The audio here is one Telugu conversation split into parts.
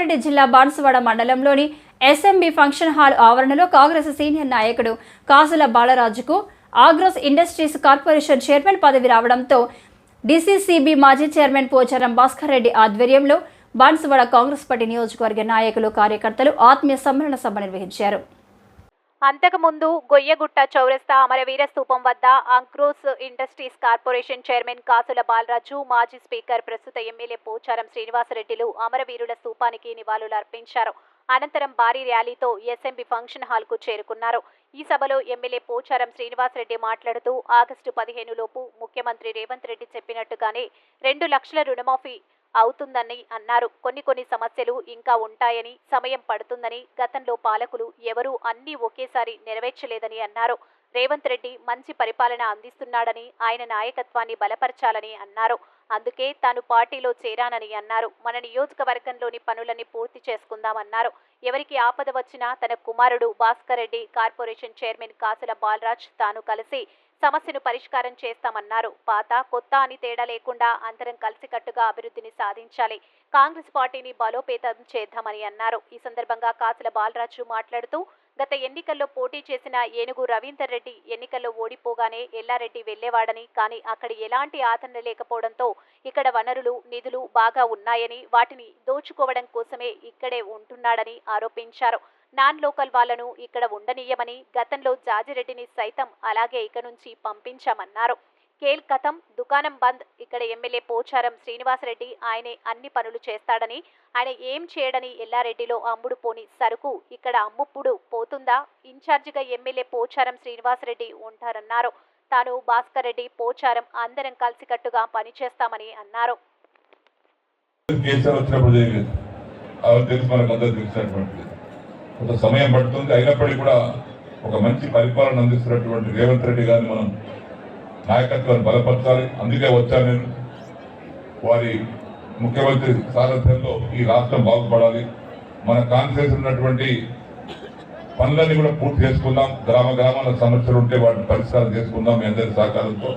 కామారెడ్డి జిల్లా బాన్సువాడ మండలంలోని ఎస్ఎంబి ఫంక్షన్ హాల్ ఆవరణలో కాంగ్రెస్ సీనియర్ నాయకుడు కాసుల బాలరాజుకు ఆగ్రోస్ ఇండస్ట్రీస్ కార్పొరేషన్ చైర్మన్ పదవి రావడంతో డిసిసిబి మాజీ చైర్మన్ పోచారం భాస్కర్ రెడ్డి ఆధ్వర్యంలో బాన్సువాడ కాంగ్రెస్ పార్టీ నియోజకవర్గ నాయకులు కార్యకర్తలు ఆత్మీయ సమ్మేళన సభ నిర్వహించారు. అంతకుముందు గొయ్యగుట్ట చౌరస్తా అమరవీర స్థూపం వద్ద అంక్రోస్ ఇండస్ట్రీస్ కార్పొరేషన్ చైర్మన్ కాసుల బాలరాజు మాజీ స్పీకర్ ప్రస్తుత ఎమ్మెల్యే పోచారం శ్రీనివాసరెడ్డిలు అమరవీరుల స్థూపానికి నివాళులు అర్పించారు. అనంతరం భారీ ర్యాలీతో ఎస్ఎంబి ఫంక్షన్ హాల్కు చేరుకున్నారు. ఈ సభలో ఎమ్మెల్యే పోచారం శ్రీనివాసరెడ్డి మాట్లాడుతూ ఆగస్టు పదిహేను లోపు ముఖ్యమంత్రి రేవంత్ రెడ్డి చెప్పినట్టుగానే రెండు లక్షల రుణమాఫీ అవుతుందని అన్నారు. కొన్ని కొన్ని సమస్యలు ఇంకా ఉంటాయని సమయం పడుతుందని గతంలో పాలకులు ఎవరూ అన్నీ ఒకేసారి నెరవేర్చలేదని అన్నారు. రేవంత్ రెడ్డి మంచి పరిపాలన అందిస్తున్నాడని ఆయన నాయకత్వాన్ని బలపరచాలని అన్నారు. అందుకే తాను పార్టీలో చేరానని అన్నారు. మన నియోజకవర్గంలోని పనులన్నీ పూర్తి చేసుకుందామన్నారు. ఎవరికి ఆపద వచ్చినా తన కుమారుడు భాస్కర్ రెడ్డి కార్పొరేషన్ చైర్మన్ కాసుల బాలరాజ్ తాను కలిసి సమస్యను పరిష్కారం చేస్తామన్నారు. పాత కొత్త అని తేడా లేకుండా అందరం కలిసికట్టుగా అభివృద్ధిని సాధించాలి. కాంగ్రెస్ పార్టీని బలోపేతం చేద్దామని అన్నారు. ఈ సందర్భంగా కాసుల బాలరాజు మాట్లాడుతూ గత ఎన్నికల్లో పోటీ చేసిన ఏనుగు రవీందర్ రెడ్డి ఎన్నికల్లో ఓడిపోగానే ఎల్లారెడ్డి వెళ్ళేవాడని కానీ అక్కడ ఎలాంటి ఆదరణ లేకపోవడంతో ఇక్కడ వనరులు నిధులు బాగా ఉన్నాయని వాటిని దోచుకోవడం కోసమే ఇక్కడే ఉంటున్నాడని ఆరోపించారు. నాన్ లోకల్ వాళ్ళను ఇక్కడ ఉండనీయమని గతంలో జాజిరెడ్డిని సైతం అలాగే ఇక నుంచి పంపించామన్నారు. కేల్ కథం దుకాణం బంద్ ఇక్కడ ఎమ్మెల్యే పోచారం శ్రీనివాసరెడ్డి ఆయనే అన్ని పనులు చేస్తాడని ఆయన ఏం చేయడని ఎల్లారెడ్డిలో అమ్ముడు పోని సరుకు ఇక్కడ అమ్ముప్పుడు పోతుందా? ఇన్ఛార్జిగా ఎమ్మెల్యే పోచారం శ్రీనివాసరెడ్డి ఉంటారన్నారు. తాను భాస్కర్ రెడ్డి పోచారం అందరం కలిసికట్టుగా పనిచేస్తామని అన్నారు. కేసీఆర్ వచ్చినప్పుడు తెలుసు మనకు అందరూ తెలిసినటువంటిది కొంత సమయం పడుతుంది. అయినప్పటికీ కూడా ఒక మంచి పరిపాలన అందిస్తున్నటువంటి రేవంత్ రెడ్డి గారిని మనం నాయకత్వాన్ని బలపరచాలి. అందుకే వచ్చాను నేను. వారి ముఖ్యమంత్రి సారథ్యంలో ఈ రాష్ట్రం బాగుపడాలి. మన కాన్ఫరెన్స్ ఉన్నటువంటి పనులన్నీ కూడా పూర్తి చేసుకుందాం. గ్రామ గ్రామాల సమస్యలు ఉంటే వాటిని పరిష్కారం చేసుకుందాం మీ అందరి సహకారంతో.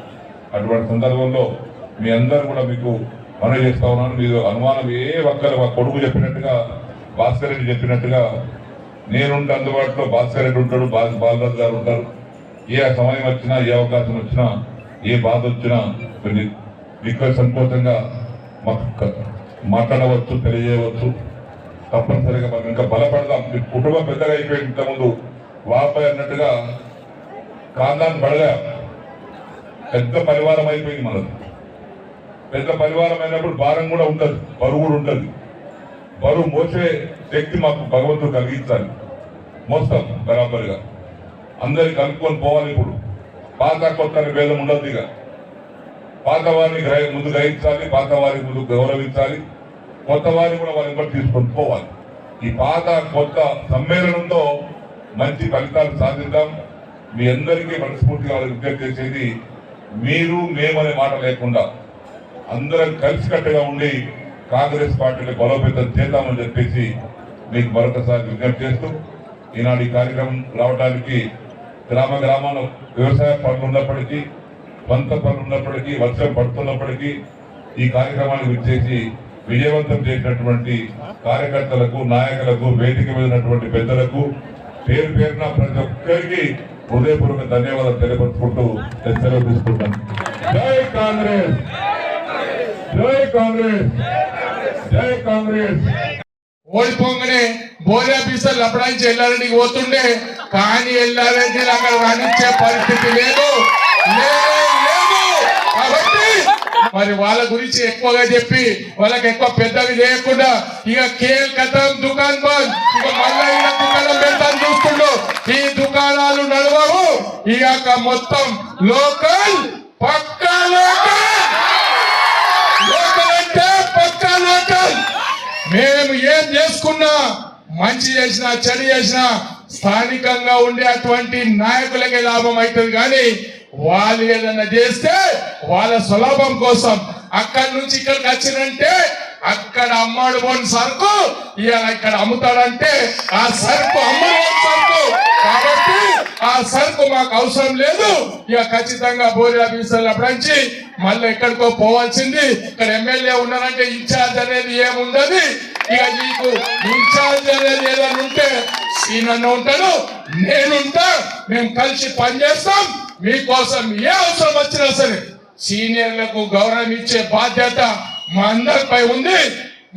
అటువంటి సందర్భంలో మీ అందరూ కూడా మీకు మనవి చేస్తా ఉన్నాను. మీరు అనుమానం ఏ ఒక్కరు మా కొడుకు చెప్పినట్టుగా భాస్కర్ రెడ్డి చెప్పినట్టుగా నేనుంటే అందుబాటులో భాస్కర్ రెడ్డి ఉంటాడు బా- బాలరాజు గారు ఉంటారు. ఏ సమయం వచ్చినా ఏ అవకాశం వచ్చినా ఏ బాధ వచ్చినా కొన్ని సంతోషంగా సంకోచంగా మాకు మాట్లాడవచ్చు తెలియజేయవచ్చు. తప్పనిసరిగా మనం ఇంకా బలపడదాం. మీ కుటుంబం పెద్దగా అయిపోయింది ఇంతకుముందు. వాపై అన్నట్టుగా కాందాన్ని బడగా పెద్ద పరివారం అయిపోయింది మనది. పెద్ద పరివారం అయినప్పుడు భారం కూడా ఉంటుంది బరువు కూడా ఉంటుంది బరువు మోసే శక్తి మాకు భగవంతుడు కలిగించాలి. మోస్తాం బరాబర్గా. అందరికి కలుపుకొని పోవాలి ఇప్పుడు. పాత కొత్త భేదం ఉండదు ఇక. పాత వారిని ముందు గ్రహించాలి పాత వారిని ముందు గౌరవించాలి. కొత్త వారిని కూడా వారిని కూడా తీసుకొని పోవాలి. ఈ పాత కొత్త సమ్మేళనంతో మంచి ఫలితాలు సాధిద్దాం. మీ అందరికీ మనస్ఫూర్తిగా విజ్ఞప్తి చేసేది మీరు మేమనే మాట లేకుండా అందరం కలిసికట్టుగా ఉండి కాంగ్రెస్ పార్టీని బలోపేతం చేద్దామని చెప్పేసి మీకు మరొకసారి విజ్ఞప్తి చేస్తూ ఈనాడు ఈ కార్యక్రమం రావడానికి గ్రామ గ్రామాల వ్యవసాయ పనులు ఉన్నప్పటికీ పంత పనులు ఉన్నప్పటికీ వర్షం పడుతున్నప్పటికీ ఈ కార్యక్రమాన్ని విచ్చేసి విజయవంతం చేసినటువంటి కార్యకర్తలకు నాయకులకు వేదిక మీద ఉన్నటువంటి పెద్దలకు పేరు పేరున ప్రతి ఒక్కరికి హృదయపూర్వక ధన్యవాదాలు తెలియపరుచుకుంటూ నేను సెలవు తీసుకుంటాను. జై కాంగ్రెస్! జై కాంగ్రెస్! జై కాంగ్రెస్. ఓడిపోగానే బోరే ఆఫీసర్లు అప్పడానికి వెళ్ళాలని పోతుండే కానీ వెళ్ళాలంటే అక్కడ రాణించే పరిస్థితి లేదు. కాబట్టి మరి వాళ్ళ గురించి ఎక్కువగా చెప్పి వాళ్ళకి ఎక్కువ పెద్దవి చేయకుండా ఇక కేల్ కథం దుకాన్ బంద్. ఇక మళ్ళీ దుకాణం పెడతాను చూస్తుండు. ఈ దుకాణాలు నడవవు. ఇక మొత్తం లోకల్ పక్క మేము ఏం చేసుకున్నా మంచి చేసినా చెడు చేసినా స్థానికంగా ఉండే అటువంటి నాయకులకే లాభం అవుతుంది కానీ వాళ్ళు ఏదైనా చేస్తే వాళ్ళ సులభం కోసం అక్కడి నుంచి ఇక్కడికి వచ్చినంటే అక్కడ అమ్మాడు పోని సరుకు ఇవాళ ఇక్కడ అమ్ముతాడంటే ఆ సరుకు అమ్మడు ఆ సరుకు మాకు అవసరం లేదు. ఇక ఖచ్చితంగా బోరి ఆఫీసర్లు అప్పటించి మళ్ళీ ఎక్కడికో పోవాల్సింది. ఇక్కడ ఎమ్మెల్యే ఉన్నారంటే ఇన్ఛార్జ్ అనేది ఏముండదు. ఇక నీకు ఇన్ఛార్జ్ అనేది ఏదైనా ఉంటే సీనన్న ఉంటాడు. నేనుంటా మేము కలిసి పనిచేస్తాం మీకోసం ఏ అవసరం వచ్చినా సరే సీనియర్లకు గౌరవం ఇచ్చే బాధ్యత మా అందరిపై ఉంది.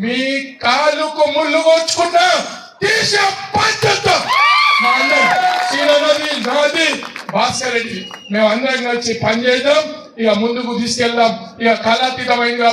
మీ కాలుకు ముళ్ళు కోచుకుంటా తీసే బాధ్యత మా అందరం సీనన్నది నాది భాస్కర్ రెడ్డి మేము అందరం కలిసి పనిచేద్దాం ఇక ముందుకు తీసుకెళ్దాం ఇక కళాతీతమైన